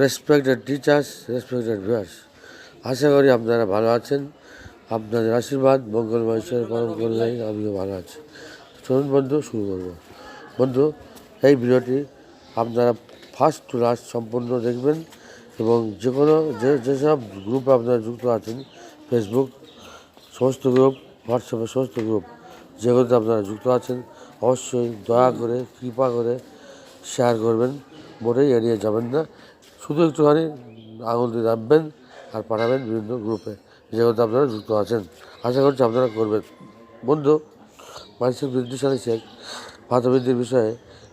Respected teachers respected viewers আশা করি আপনারা ভালো আছেন। আপনাদের আশীর্বাদ মঙ্গলময় ঈশ্বরের পরম করলেই আমিও ভালো আছি। চলুন বন্ধু, শুরু করব। বন্ধু, এই ভিডিওটি আপনারা ফার্স্ট টু লাস্ট সম্পূর্ণ দেখবেন এবং যে কোনো যে যেসব গ্রুপে আপনারা যুক্ত আছেন ফেসবুক সমস্ত গ্রুপ হোয়াটসঅ্যাপের সমস্ত গ্রুপ যেগুলোতে আপনারা যুক্ত আছেন, অবশ্যই দয়া করে, কৃপা করে শেয়ার করবেন। মোটেই এড়িয়ে যাবেন না। শুধু একটুখানি আঙুল দিয়ে রাখবেন আর পাঠাবেন বিভিন্ন গ্রুপে যেগুলোতে আপনারা যুক্ত আছেন। আশা করছি আপনারা করবেন। বন্ধু, মানসিক বৃদ্ধিশালী শেখ ভাতবৃদ্ধির বিষয়ে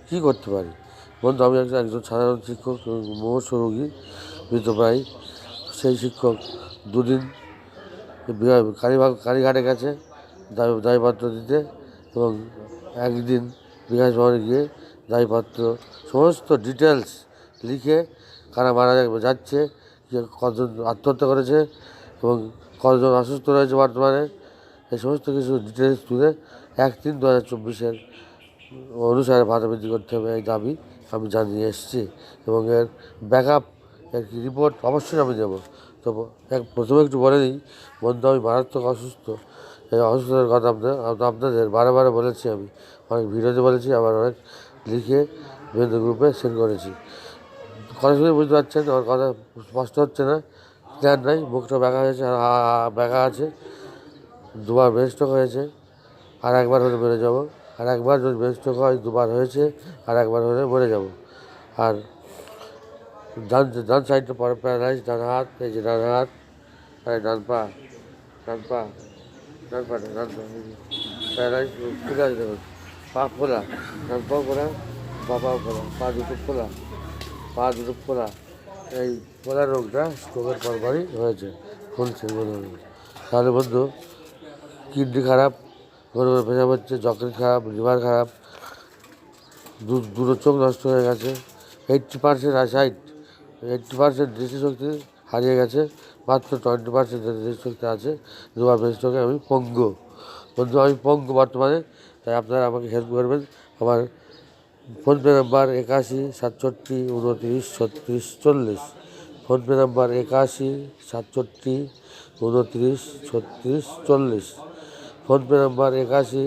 কী করতে পারি? বন্ধু, আমি একজন একজন সাধারণ শিক্ষক মুমূর্ষ রোগী মৃতপ্রায় সেই শিক্ষক দুদিন কালীবাগ কালীঘাটে গেছে, দায় দায়পত্র দিতে এবং একদিন বিকাশ ভবনে গিয়ে দায়পত্র সমস্ত ডিটেলস লিখে কারা মারা যাচ্ছে কতজন আত্মহত্যা করেছে এবং কতজন অসুস্থ রয়েছে বর্তমানে, এই সমস্ত কিছু ডিটেলস তুলে এক তিন দু হাজার চব্বিশের অনুসারে ভাতা বৃদ্ধি করতে হবে এই দাবি আমি জানিয়ে এসেছি এবং এর ব্যাকআপ এর রিপোর্ট অবশ্যই আমি দেবো। তো এক, প্রথমে একটু বলে দিই, বন্ধু, আমি মারাত্মক অসুস্থ। এই অসুস্থতার কথা আপনার আপনাদের বারে বারে বলেছি আমি। অনেক ভিডিওতে বলেছি, আবার অনেক লিখে বিভিন্ন গ্রুপে সেন্ড করেছি। কথা শুনে বুঝতে পারছেন আমার কথা স্পষ্ট হচ্ছে না ক্লিয়ার নাই, মুখটা ব্যাকা হয়েছে, আর ব্যাকা আছে, দুবার স্ট্রোক হয়েছে, আর একবার হলে মরে যাব, আর একবার যদি স্ট্রোক হয়, দুবার হয়েছে, আর একবার হলে মরে যাব, আর ডান ডান সাইডটা পরে প্যারালাইজ ডান হাত, এই যে ডান হাত, আর ডান পা ডান পা ডান পা, ডান প্যারালাইজ ঠিক আছে দেখুন, পা খোলা, ডান পা খোলা বা পা খোলা, পা দুটো খোলা। পা দুটো খোলা এই খোলা রোগটা স্ট্রোকের পরপরই হয়েছে মনে তাহলে বন্ধু কিডনি খারাপ ঘরে পেশাব হচ্ছে যকৃত খারাপ, লিভার খারাপ, দু- দুটো চোখ নষ্ট হয়ে গেছে। Eighty percent side eighty percent দৃষ্টিশক্তি হারিয়ে গেছে, মাত্র টোয়েন্টি পার্সেন্ট দৃষ্টিশক্তি আছে, দুবার দৃষ্টিশক্তি আমি পঙ্গু। বন্ধু, আমি পঙ্গু বর্তমানে, তাই আপনারা আমাকে হেল্প করবেন, আমার ফোনপে নাম্বার একাশি, সাতষট্টি, উনত্রিশ, ছত্রিশ, চল্লিশ। ফোনপে নাম্বার একাশি, সাতষট্টি, উনত্রিশ, ছত্রিশ, চল্লিশ। ফোনপে নাম্বার একাশি,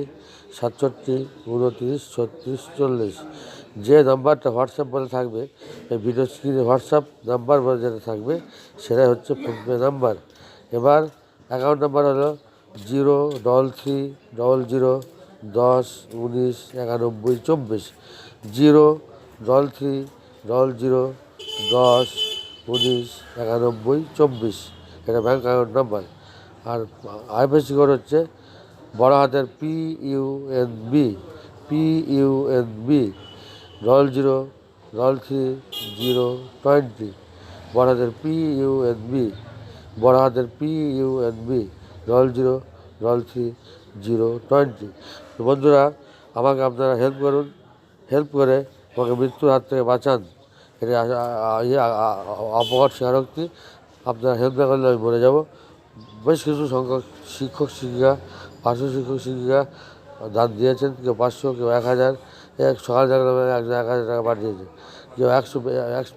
সাতষট্টি, উনত্রিশ, ছত্রিশ, চল্লিশ। যে নাম্বারটা হোয়াটসঅ্যাপ বলে থাকবে, এই ভিডিও স্ক্রিনে হোয়াটসঅ্যাপ নাম্বার বলে যেটা থাকবে, সেটাই হচ্ছে ফোনপে নাম্বার। এবার অ্যাকাউন্ট নাম্বার হলো zero double three double zero দশ উনিশ একানব্বই চব্বিশ। Zero double three double zero, দশ, উনিশ, একানব্বই, চব্বিশ। এটা ব্যাঙ্ক অ্যাকাউন্ট নাম্বার আর আইএফএসসি কোড হচ্ছে বড় হাতের P U N B P U N B double zero double three, zero, twenty. বড় হাতের পি ইউ এন বি বড় হাতের P U N B double zero double three, zero, twenty. তো বন্ধুরা, আমাকে আপনারা হেল্প করুন। হেল্প করে আমাকে মৃত্যুর হাত থেকে বাঁচান। এটা ইয়ে আপনারা হেল্প না করলে আমি মরে যাব। বেশ কিছু সংখ্যক শিক্ষক, শিক্ষিকা, পাঁচশো শিক্ষক, শিক্ষিকা দান দিয়েছেন। কেউ পাঁচশো, কেউ এক হাজার। এক সকাল জাগলে একজন এক হাজার টাকা পাঠিয়েছে। কেউ একশো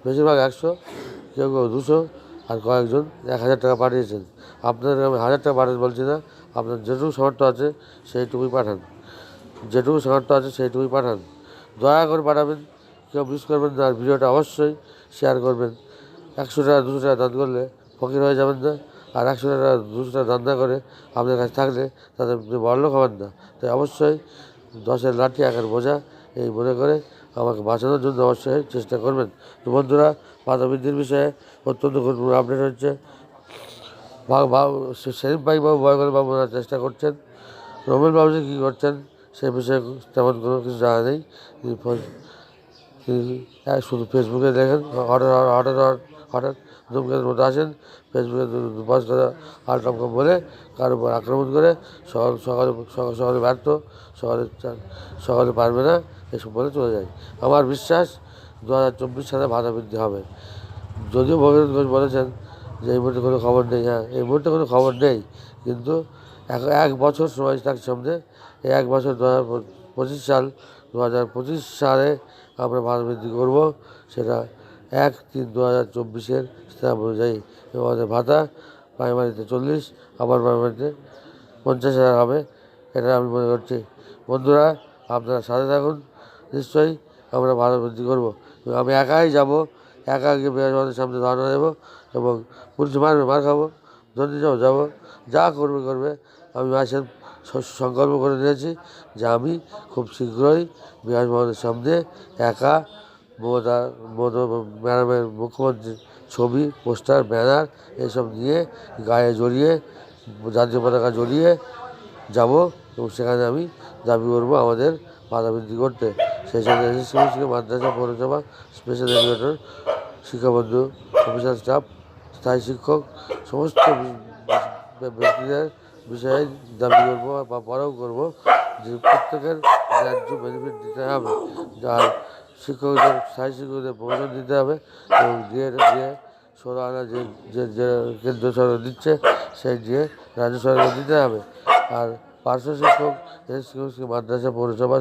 বেশিরভাগ একশো, কেউ কেউ দুশো আর কয়েকজন এক হাজার টাকা পাঠিয়েছেন। আপনাদের আমি হাজার টাকা পাঠাতে বলছি না। আপনার যেটুকু সামর্থ্য আছে, সেইটুকুই পাঠান। যেটুকু সামর্থ্য আছে, সেইটুকুই পাঠান। দয়া করে পাঠাবেন কেউ মিস করবেন না, আর ভিডিওটা অবশ্যই শেয়ার করবেন। একশো টাকা, দুশো টাকা দান করলে ফকির হয়ে যাবেন না, আর একশো টাকা, দুশো টাকা দান না করে আপনার কাছে থাকলে তাদের বড়লোক হবেন না। তাই অবশ্যই দশের লাঠি একের বোঝা, এই মনে করে আমাকে বাঁচানোর জন্য অবশ্যই চেষ্টা করবেন। তো বন্ধুরা পাতাবৃদ্ধির বিষয়ে অত্যন্ত গুরুত্বপূর্ণ আপডেট হচ্ছে। সেলিম ভাই বাবু বয়গল বাবু চেষ্টা করছেন। রমেন বাবু যে কী করছেন? সে বিষয়ে তেমন কোনো কিছু জানা নেই। হ্যাঁ, শুধু ফেসবুকে দেখেন হঠাৎ হঠাৎ হঠাৎ ধূমকের মতো আসেন ফেসবুকে দুপাশ করে আলটামকম বলে কার উপর আক্রমণ করে সকাল সকালে সকাল ব্যর্থ সকালে সকালে পারবে না এসব বলে চলে যায়। আমার বিশ্বাস দু হাজার চব্বিশ সালে বাধা বৃদ্ধি হবে। যদিও ভগীরথ ঘোষ বলেছেন যে এই মুহূর্তে কোনো খবর নেই। হ্যাঁ এই মুহূর্তে কোনো খবর নেই কিন্তু এক এক বছর সময় থাক সামনে এই এক বছর দু হাজার পঁচিশ সাল, দু হাজার পঁচিশ সালে আমরা ভাত বৃদ্ধি করব। সেটা এক তিন দু হাজার চব্বিশের স্ল্যাব অনুযায়ী। এবং আমাদের ভাতা প্রাইমারিতে চল্লিশ আবার প্রাইমারিতে পঞ্চাশ হাজার হবে। এটা আমি মনে করছি। বন্ধুরা, আপনারা সাথে থাকুন। নিশ্চয়ই আমরা ভালো বৃদ্ধি করব। আমি একাই যাব একা গিয়ে বিরাজমানের সামনে ধারণা দেবো এবং পুলিশ মারবে, মার খাব যাব যাব। যা করবে করবে। আমি মাসের সংকল্প করে নিয়েছি যে আমি খুব শীঘ্রই বিরাজমানের সামনে একা মমতা ম্যাডামের মুখ্যমন্ত্রীর ছবি, পোস্টার, ব্যানার এসব নিয়ে গায়ে জড়িয়ে, জাতীয় পতাকা জড়িয়ে যাব এবং সেখানে আমি দাবি করব আমাদের বাধা করতে। সেই সাথে মাদ্রাসা পৌরসভা স্পেশাল এডুকেটর শিক্ষাবন্ধু অফিসার স্টাফ স্থায়ী শিক্ষক, সমস্ত ব্যক্তিদের বিষয়ে দাবি করব বা পরেও করব যে প্রত্যেকের ন্যায্য বেনিফিট দিতে হবে। যার শিক্ষকদের, স্থায়ী শিক্ষকদের প্রমোশন দিতে হবে এবং দিয়ে দিয়ে ষোলো আনা যে যে কেন্দ্র সরকার দিচ্ছে, সেই দিয়ে রাজ্য সরকার দিতে হবে। আর পার্শ্ব শিক্ষক মাদ্রাসা, পৌরসভা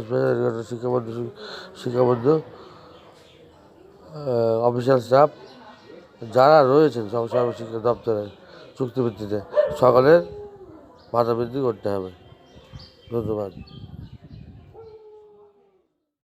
শিক্ষাবন্ধু শিক্ষাবন্ধু অফিসিয়াল স্টাফ যারা রয়েছেন সব সর্বশিক্ষা দপ্তরে চুক্তিভিত্তিতে, সকলের ভাতা বৃদ্ধি করতে হবে। ধন্যবাদ।